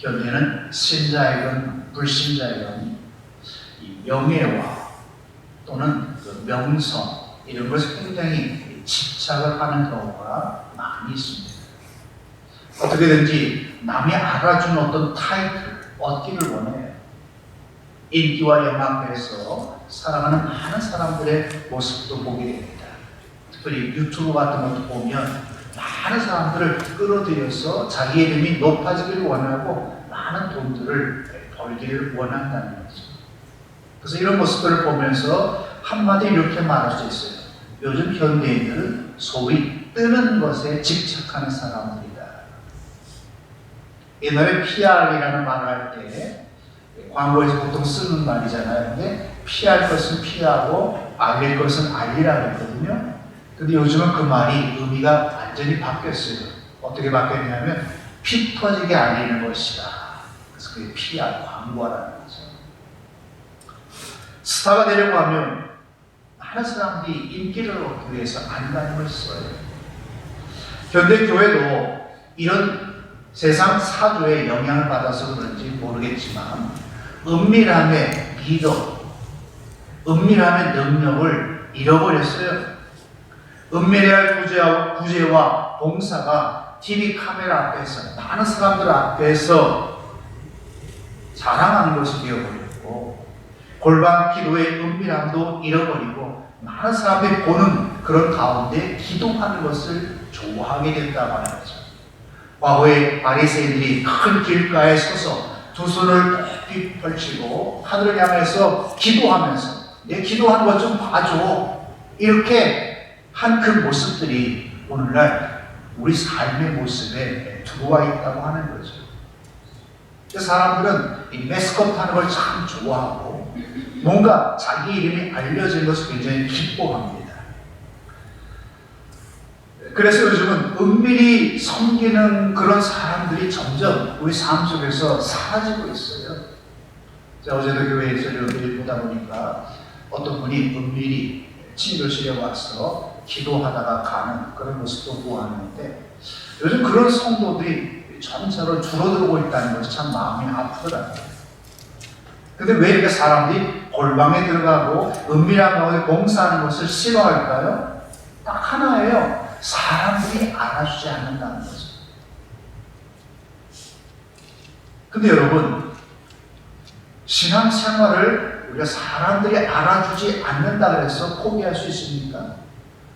현재는 신자이건 불신자이건 이 명예와 또는 그 명성 이런 것을 굉장히 집착을 하는 경우가 많이 있습니다. 어떻게든지 남이 알아주는 어떤 타이틀 얻기를 원해요. 인기와 연합해서 살아가는 많은 사람들의 모습도 보게 됩니다. 특별히 유튜브 같은 것도 보면 많은 사람들을 끌어들여서 자기 이름이 높아지기를 원하고 많은 돈들을 벌기를 원한다는 거죠. 그래서 이런 모습들을 보면서 한마디 이렇게 말할 수 있어요. 요즘 현대인들은 소위 뜨는 것에 집착하는 사람들이다. 옛날에 PR이라는 말을 할 때 광고에서 보통 쓰는 말이잖아요. 근데 피할 것은 피하고 알릴 것은 알리라고 했거든요. 근데 요즘은 그 말이 의미가 완전히 바뀌었어요. 어떻게 바뀌었냐면 피 터지게 알리는 것이다. 그래서 그게 PR, 광고라는 거죠. 스타가 되려고 하면 많은 사람들이 인기를 얻기 위해서 안간힘을 써요. 현대 교회도 이런 세상 사조에 영향을 받아서 그런지 모르겠지만 은밀함의 리더, 은밀함의 능력을 잃어버렸어요. 은밀할 구제와, 봉사가 TV 카메라 앞에서 많은 사람들 앞에서 자랑하는 것이 되어버렸고 골반 기도의 은밀함도 잃어버리고 많은 사람들이 보는 그런 가운데 기도하는 것을 좋아하게 된다고 하는 거죠. 과거에 바리새인들이 큰 길가에 서서 두 손을 높이 펼치고 하늘을 향해서 기도하면서 내 기도하는 것 좀 봐줘 이렇게 한 그 모습들이 오늘날 우리 삶의 모습에 들어와 있다고 하는 거죠. 사람들은 이 메스컷 하는 걸 참 좋아하고 뭔가 자기 이름이 알려진 것을 굉장히 기뻐합니다. 그래서 요즘은 은밀히 섬기는 그런 사람들이 점점 우리 삶 속에서 사라지고 있어요. 제가 어제도 교회에서 은밀히 보다 보니까 어떤 분이 은밀히 친교실에 와서 기도하다가 가는 그런 모습도 보았는데 요즘 그런 성도들이 점차로 줄어들고 있다는 것이 참 마음이 아프더라고요. 근데 왜 이렇게 사람들이 골방에 들어가고 은밀한 가운데 봉사하는 것을 싫어할까요? 딱 하나예요. 사람들이 알아주지 않는다는 거죠. 근데 여러분, 신앙생활을 우리가 사람들이 알아주지 않는다 그래서 포기할 수 있습니까?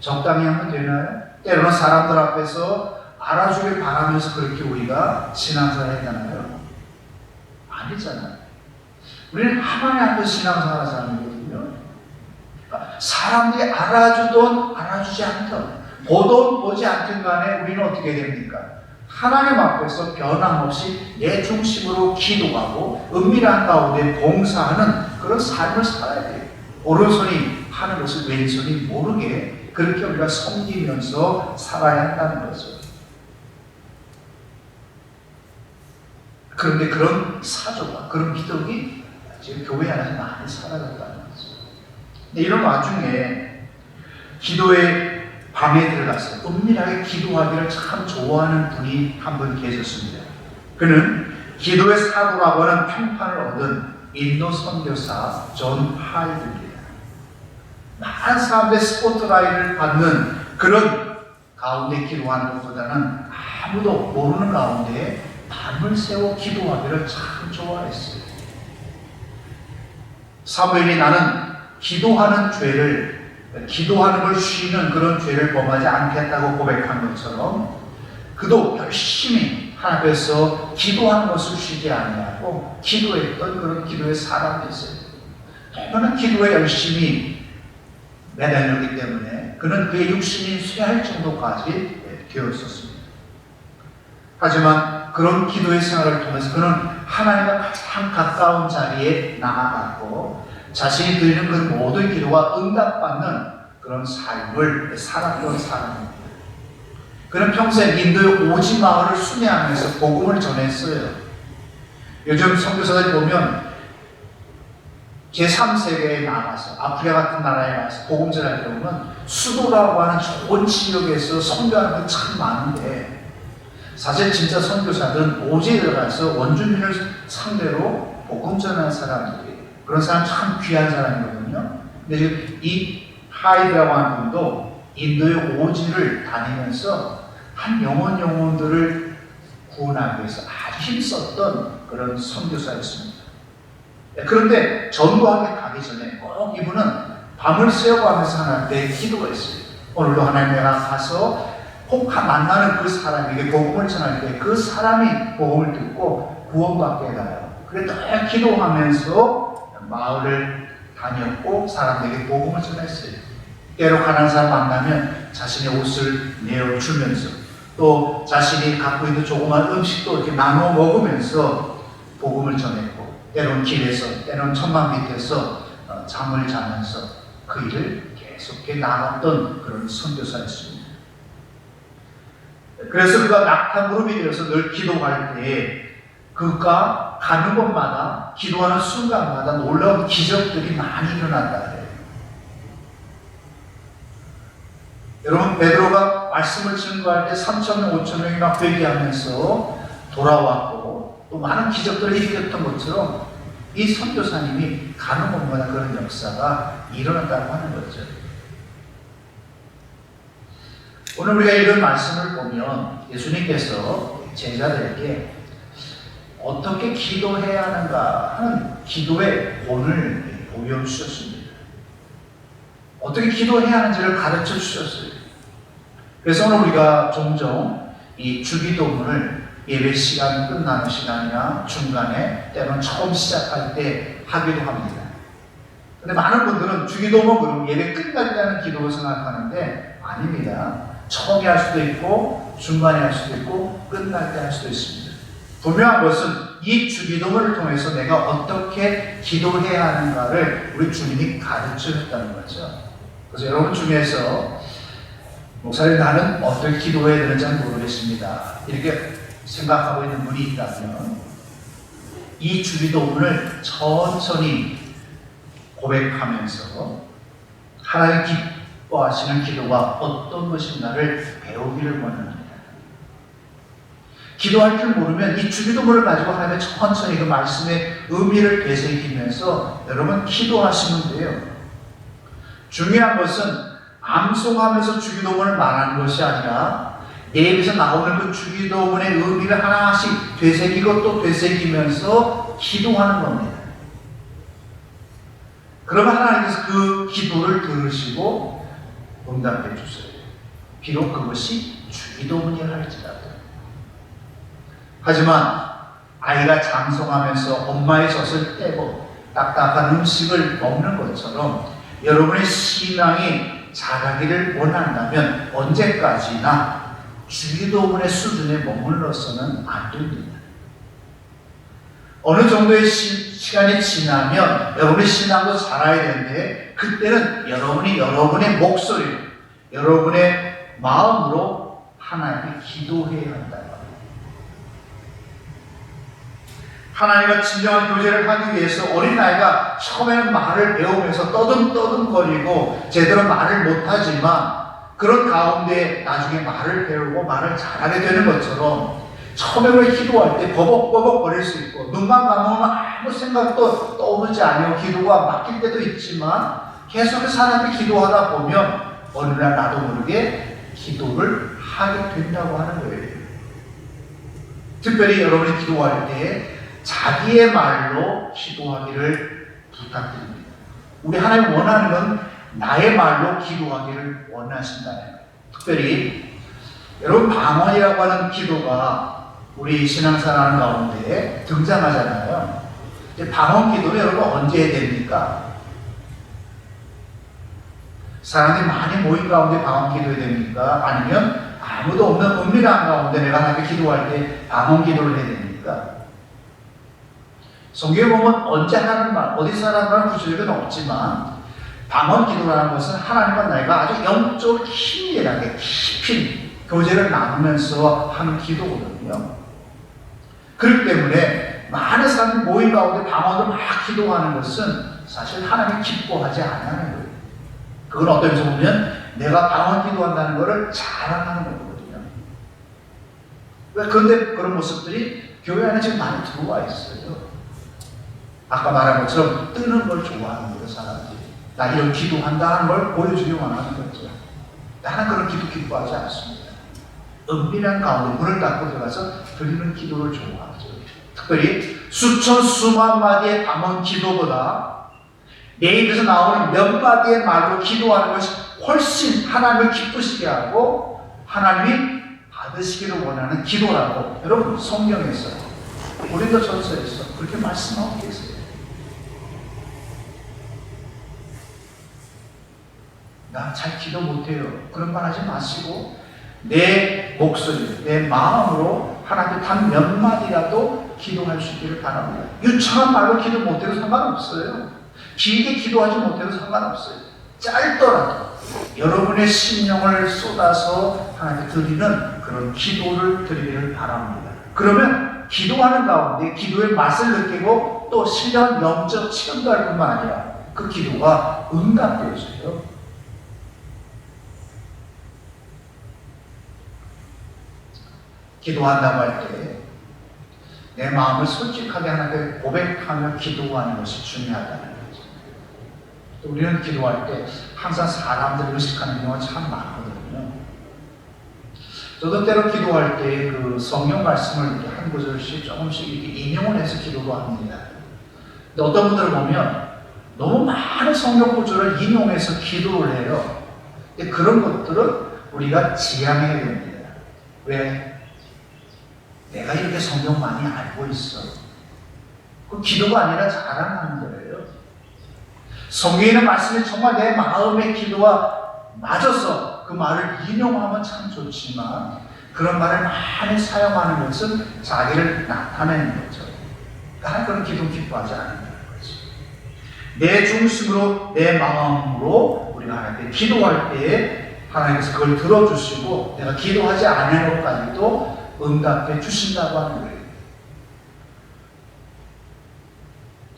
적당히 하면 되나요? 때로는 사람들 앞에서 알아주길 바라면서 그렇게 우리가 신앙생활 했잖아요. 아니잖아요. 우리는 하나님 앞에 신앙생활 하는 사람이거든요. 그러니까 사람들이 알아주든 알아주지 않든 보든 보지 않든 간에 우리는 어떻게 됩니까? 하나님 앞에서 변함없이 내 중심으로 기도하고 은밀한 가운데 봉사하는 그런 삶을 살아야 돼요. 오른손이 하는 것을 왼손이 모르게 그렇게 우리가 섬기면서 살아야 한다는 거죠. 그런데 그런 사조가, 그런 미덕이 지금 교회 안에서 많이 사라졌다는 거죠. 이런 와중에 기도의 방에 들어가서 은밀하게 기도하기를 참 좋아하는 분이 한 분 계셨습니다. 그는 기도의 사도라고 하는 평판을 얻은 인도 선교사 존 하이드입니다. 많은 사람들의 스포트라이트를 받는 그런 가운데 기도하는 것보다는 아무도 모르는 가운데 밤을 새워 기도하기를 참 좋아했어요. 사무엘이 나는 기도하는 죄를 기도하는 걸 쉬는 그런 죄를 범하지 않겠다고 고백한 것처럼 그도 열심히 하나님 앞에서 기도하는 것을 쉬지 않냐고 기도했던 그런 기도의 사람이 있어요. 얼마나 기도에 열심히 매달렸기 때문에 그는 그의 육신이 쇠할 정도까지 되었었습니다. 하지만 그런 기도의 생활을 통해서 그는 하나님과 가장 가까운 자리에 나아갔고 자신이 드리는 그 모든 기도가 응답받는 그런 삶을 살았던 사람입니다. 그는 평생 인도의 오지 마을을 순회하면서 복음을 전했어요. 요즘 선교사들 보면 제3세계에 나가서 아프리카 같은 나라에 가서 복음 전할 때 보면 수도라고 하는 좋은 지역에서 선교하는 건 참 많은데 사실 진짜 선교사들은 오지에 들어가서 원주민을 상대로 복음 전하는 사람들이 그런 사람 참 귀한 사람이거든요. 근데 이 하이드라고 하는 분도 인도의 오지를 다니면서 한 영혼 영혼들을 구원하기 위해서 아주 힘썼던 그런 선교사였습니다. 네, 그런데 전도하게 가기 전에 꼭 이분은 밤을 새워가면서 하나님께 기도했어요. 오늘도 하나님 내가 가서 꼭 만나는 그 사람에게 복음을 전할 때 그 사람이 복음을 듣고 구원받게 해달라고. 그래 늘 기도하면서 마을을 다녔고 사람들에게 복음을 전했어요. 때로 가난한 사람 만나면 자신의 옷을 내어주면서 또 자신이 갖고 있는 조그만 음식도 이렇게 나눠 먹으면서 복음을 전했고 때로는 길에서 때로는 천막 밑에서 어, 잠을 자면서 그 일을 계속해 나갔던 그런 선교사였습니다. 그래서 그가 낙타 무릎이 되어서 늘 기도할 때 그가 가는 곳마다 기도하는 순간마다 놀라운 기적들이 많이 일어난다 그래요. 여러분 베드로가 말씀을 증거할 때 3천 명, 5천 명이 막 회개하면서 돌아왔고 또 많은 기적들을 일으켰던 것처럼 이 선교사님이 가는 곳마다 그런 역사가 일어난다고 하는 거죠. 오늘 우리가 이런 말씀을 보면 예수님께서 제자들에게 어떻게 기도해야 하는가 하는 기도의 본을 보여주셨습니다. 어떻게 기도해야 하는지를 가르쳐 주셨어요. 그래서 오늘 우리가 종종 이 주기도문을 예배 시간 끝나는 시간이나 중간에 때로는 처음 시작할 때 하기도 합니다. 근데 많은 분들은 주기도문 그럼 예배 하는 기도로 생각하는데 아닙니다. 처음에 할 수도 있고 중간에 할 수도 있고 끝날 때 할 수도 있습니다. 분명한 것은 이 주기도문을 통해서 내가 어떻게 기도해야 하는가를 우리 주님이 가르쳐 줬다는 거죠. 그래서 여러분 중에서 목사님 나는 어떻게 기도해야 되는지 모르겠습니다. 이렇게 생각하고 있는 분이 있다면 이 주기도문을 천천히 고백하면서 하나님 기뻐하시는 기도가 어떤 것인가를 배우기를 원합니다. 기도할 줄 모르면 이 주기도문을 가지고 하나님의 천천히 그 말씀의 의미를 되새기면서 여러분 기도하시면 돼요. 중요한 것은 암송하면서 주기도문을 말하는 것이 아니라 내 입에서 나오는 그 주기도문의 의미를 하나씩 되새기고 또 되새기면서 기도하는 겁니다. 그러면 하나님께서 그 기도를 들으시고 응답해 주세요. 비록 그것이 주기도문이 할지라도. 하지만 아이가 장성하면서 엄마의 젖을 떼고 딱딱한 음식을 먹는 것처럼 여러분의 신앙이 자라기를 원한다면 언제까지나 주기도문의 수준에 머물러서는 안 됩니다. 어느 정도의 시, 간이 지나면 여러분의 신앙도 자라야 되는데 그때는 여러분이 여러분의 목소리, 여러분의 마음으로 하나님께 기도해야 한다. 하나님과 진정한 교제를 하기 위해서 어린아이가 처음에는 말을 배우면서 떠듬떠듬거리고 제대로 말을 못하지만 그런 가운데 나중에 말을 배우고 말을 잘하게 되는 것처럼 처음에 기도할 때 버벅버벅 거릴 수 있고 눈만 감으면 아무 생각도 떠오르지 않고 기도가 막힐 때도 있지만 계속해서 하나님께 기도하다 보면 어느 날 나도 모르게 기도를 하게 된다고 하는 거예요. 특별히 여러분이 기도할 때 자기의 말로 기도하기를 부탁드립니다. 우리 하나님 원하는 건 나의 말로 기도하기를 원하신다는 거예요. 특별히 여러분 방언이라고 하는 기도가 우리 신앙생활 가운데 등장하잖아요. 방언 기도는 여러분 언제 됩니까? 사람이 많이 모인 가운데 방언 기도해야 됩니까? 아니면 아무도 없는 은밀한 가운데 내가 하나님께 기도할 때 방언 기도를 해야 됩니까? 성경에 보면 언제 하는 말, 어디서 하는 말 구조력은 없지만 방언 기도라는 것은 하나님과 나이가 아주 영적으로 긴밀하게 깊이 교제를 나누면서 하는 기도거든요. 그렇기 때문에 많은 사람들이 모인 가운데 방언으로 막 기도하는 것은 사실 하나님이 기뻐하지 않는 거예요. 그건 어떤 면에서 보면 내가 방언 기도한다는 것을 자랑하는 거거든요. 왜 그런데 그런 모습들이 교회 안에 지금 많이 들어와 있어요. 아까 말한 것처럼 뜨는 걸 좋아하는 거예요, 사람들이. 나 이런 기도한다 하는 걸 보여주려고 하는 거죠. 나는 그런 기도 기뻐하지 않습니다. 은밀한 가운데 문을 닫고 들어가서 드리는 기도를 좋아하죠. 특별히 수천 수만 마디의 담은 기도보다 내 입에서 나오는 몇 마디의 말로 기도하는 것이 훨씬 하나님을 기쁘시게 하고 하나님이 받으시기를 원하는 기도라고 여러분 성경에서 고린도 전서에서 그렇게 말씀하고 계세요. 나 잘 기도 못해요. 그런 말 하지 마시고 내 목소리, 내 마음으로 하나님께 단 몇 마디라도 기도할 수 있기를 바랍니다. 유창한 말로 기도 못해도 상관없어요. 길게 기도하지 못해도 상관없어요. 짧더라도 여러분의 심령을 쏟아서 하나님께 드리는 그런 기도를 드리기를 바랍니다. 그러면 기도하는 가운데 기도의 맛을 느끼고 또 신령한 영적 체험도 할 뿐만 아니라 그 기도가 응답되어져요. 기도한다고 할 때 내 마음을 솔직하게 하나님께 고백하며 기도하는 것이 중요하다는 거죠. 또 우리는 기도할 때 항상 사람들을 의식하는 경우가 참 많거든요. 저도 때로 기도할 때 그 성경 말씀을 이렇게 한 구절씩 조금씩 이렇게 인용을 해서 기도도 합니다. 근데 어떤 분들을 보면 너무 많은 성경 구절을 인용해서 기도를 해요. 근데 그런 것들은 우리가 지양해야 됩니다. 왜? 내가 이렇게 성경 많이 알고 있어. 그 기도가 아니라 자랑하는 거예요. 성경에 있는 말씀이 정말 내 마음의 기도와 맞아서 그 말을 인용하면 참 좋지만 그런 말을 많이 사용하는 것은 자기를 나타내는 거죠. 그러니까 기도 기뻐하지 않는다는 거죠. 내 중심으로 내 마음으로 우리가 하나님께 기도할 때에 하나님께서 그걸 들어주시고 내가 기도하지 않은 것까지도 응답해 주신다고 하는 거예요.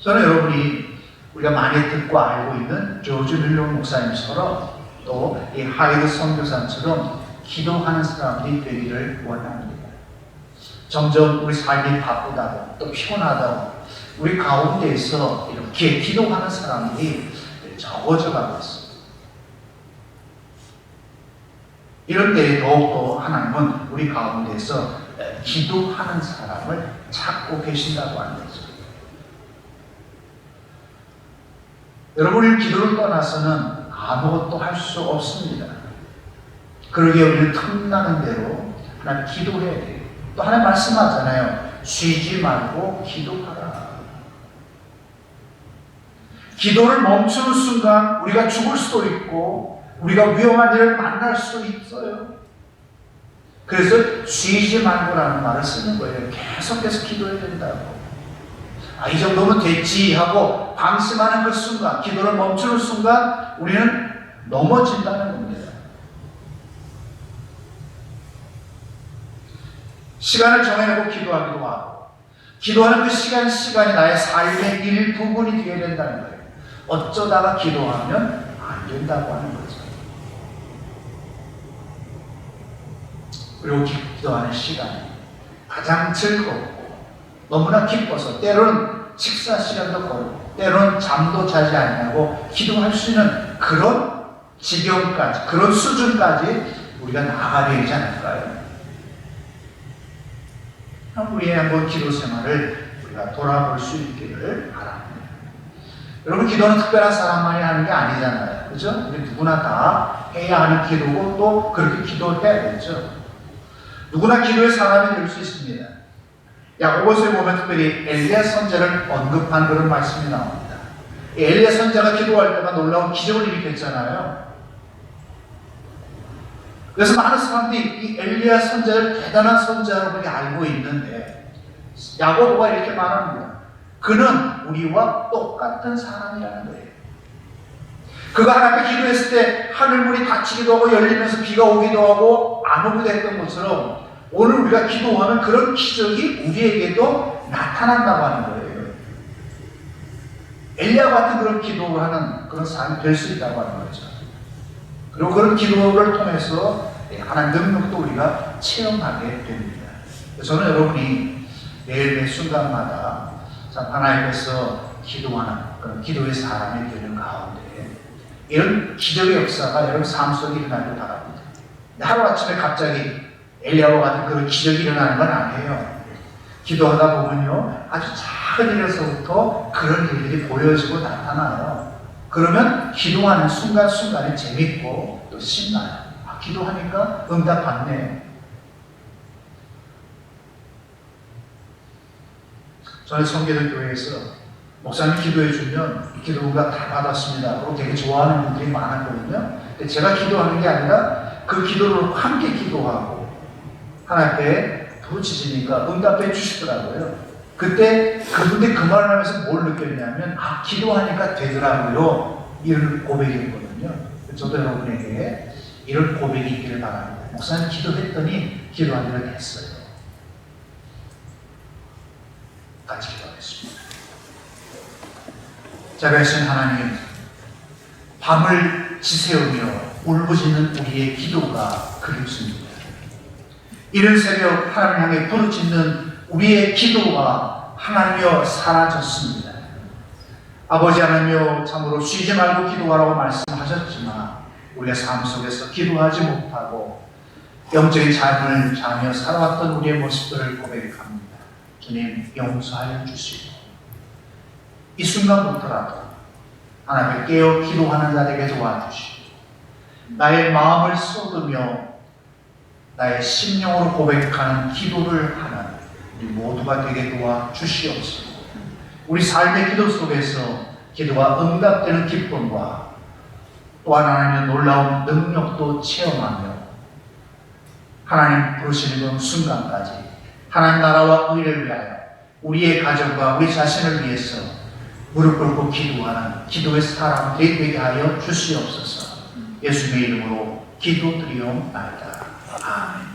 저는 여러분이 우리가 많이 듣고 알고 있는 조지 밀로 목사님처럼 또 이 하이드 선교사처럼 기도하는 사람들이 되기를 원합니다. 점점 우리 삶이 바쁘다고 또 피곤하다고 우리 가운데에서 이렇게 기도하는 사람들이 적어져 가고 있습니다. 이런 때에 더욱더 하나님은 우리 가운데서 기도하는 사람을 찾고 계신다고 하는 거죠. 여러분이 기도를 떠나서는 아무것도 할 수 없습니다. 그러기에 우리는 틈나는 대로 하나님 기도해야 돼요. 또 하나님 말씀하잖아요. 쉬지 말고 기도하라. 기도를 멈추는 순간 우리가 죽을 수도 있고 우리가 위험한 일을 만날 수도 있어요. 그래서 쉬지 말고라는 말을 쓰는 거예요. 계속해서 기도해야 된다고. 아, 이 정도면 됐지 하고 방심하는 그 순간, 기도를 멈추는 순간 우리는 넘어진다는 겁니다. 시간을 정해놓고 기도하기도 하고, 기도하는 그 시간, 시간이 나의 삶의 일부분이 되어야 된다는 거예요. 어쩌다가 기도하면 안 된다고 하는 거죠. 그리고 기도하는 시간이 가장 즐겁고 너무나 기뻐서 때로는 식사 시간도 걸고 때로는 잠도 자지 않냐고 기도할 수 있는 그런 지경까지 그런 수준까지 우리가 나아가야 되지 않을까요? 우리의 한번 기도 생활을 우리가 돌아볼 수 있기를 바랍니다. 여러분 기도는 특별한 사람만이 하는 게 아니잖아요. 그죠? 우리 누구나 다 해야 하는 기도고 또 그렇게 기도해야 되죠. 누구나 기도의 사람이 될 수 있습니다. 야고보서에 보면 특별히 엘리야 선제를 언급한 그런 말씀이 나옵니다. 엘리야 선제가 기도할 때만 놀라운 기적을 일으켰잖아요. 그래서 많은 사람들이 이 엘리야 선제를 대단한 선제라고 그렇게 알고 있는데 야고보가 이렇게 말합니다. 그는 우리와 똑같은 사람이라는 거예요. 그가 하나님께 기도했을 때 하늘문이 닫히기도 하고 열리면서 비가 오기도 하고 안 오기도 했던 것처럼 오늘 우리가 기도하는 그런 기적이 우리에게도 나타난다고 하는 거예요. 엘리야 같은 그런 기도를 하는 그런 사람이 될 수 있다고 하는 거죠. 그리고 그런 기도를 통해서 하나님 능력도 우리가 체험하게 됩니다. 저는 여러분이 매일 매 순간마다 참 하나님께서 기도하는 그런 기도의 사람이 되는 가운데 이런 기적의 역사가 여러분 삶 속에 일어나길 바랍니다. 하루아침에 갑자기 엘리야와 같은 그런 기적이 일어나는 건 아니에요. 기도하다 보면요, 아주 작은 일에서부터 그런 일들이 보여지고 나타나요. 그러면 기도하는 순간순간이 재밌고 또 신나요. 아, 기도하니까 응답 받네. 저는 성계동 교회에서 목사님 기도해 주면 이 기도 응답 다 받았습니다. 그리고 되게 좋아하는 분들이 많았거든요. 근데 제가 기도하는 게 아니라 그 기도를 함께 기도하고 하나님께 부르짖으니까 응답해 주시더라고요. 그때 그분들 그 말을 하면서 뭘 느꼈냐면 아 기도하니까 되더라고요. 이런 고백이었거든요. 저도 여러분에게 이런 고백이 있기를 바랍니다. 목사님 기도했더니 대로 됐어요. 같이. 자비하신 하나님, 밤을 지새우며 울부짖는 우리의 기도가 그립습니다. 이른 새벽 하나님 향해 부르짖는 우리의 기도가 하나님여 사라졌습니다. 아버지 하나님여 참으로 쉬지 말고 기도하라고 말씀하셨지만 우리의 삶 속에서 기도하지 못하고 영적인 삶을 자며 살아왔던 우리의 모습들을 고백합니다. 주님 용서하여 주시고 이 순간부터라도 하나님을 깨어 기도하는 자에게 도와주시고 나의 마음을 쏟으며 나의 심령으로 고백하는 기도를 하는 우리 모두가 되게 도와주시옵소서. 우리 삶의 기도 속에서 기도가 응답되는 기쁨과 또 하나님의 놀라운 능력도 체험하며 하나님 부르시는 그 순간까지 하나님 나라와 의를 위하여 우리의 가정과 우리 자신을 위해서 무릎 꿇고 기도하는 기도의 사람들이 되게 하여 주시옵소서. 예수님의 이름으로 기도드리옵나이다. 아멘.